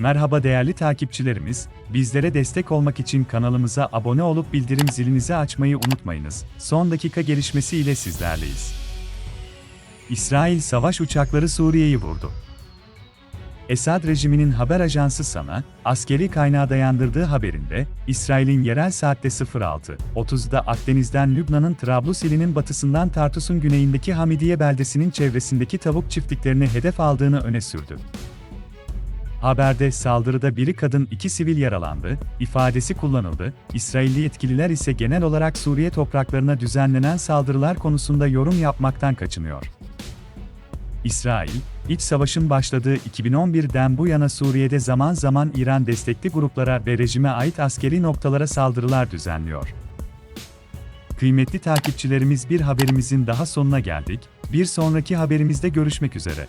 Merhaba değerli takipçilerimiz, bizlere destek olmak için kanalımıza abone olup bildirim zilinizi açmayı unutmayınız. Son dakika gelişmesi ile sizlerleyiz. İsrail savaş uçakları Suriye'yi vurdu. Esad rejiminin haber ajansı SANA, askeri kaynağa dayandırdığı haberinde, İsrail'in yerel saatte 06.30'da Akdeniz'den Lübnan'ın Trablus ilinin batısından Tartus'un güneyindeki Hamidiye beldesinin çevresindeki tavuk çiftliklerini hedef aldığını öne sürdü. Haberde saldırıda biri kadın iki sivil yaralandı, ifadesi kullanıldı, İsrailli yetkililer ise genel olarak Suriye topraklarına düzenlenen saldırılar konusunda yorum yapmaktan kaçınıyor. İsrail, iç savaşın başladığı 2011'den bu yana Suriye'de zaman zaman İran destekli gruplara ve rejime ait askeri noktalara saldırılar düzenliyor. Kıymetli takipçilerimiz bir haberimizin daha sonuna geldik, bir sonraki haberimizde görüşmek üzere.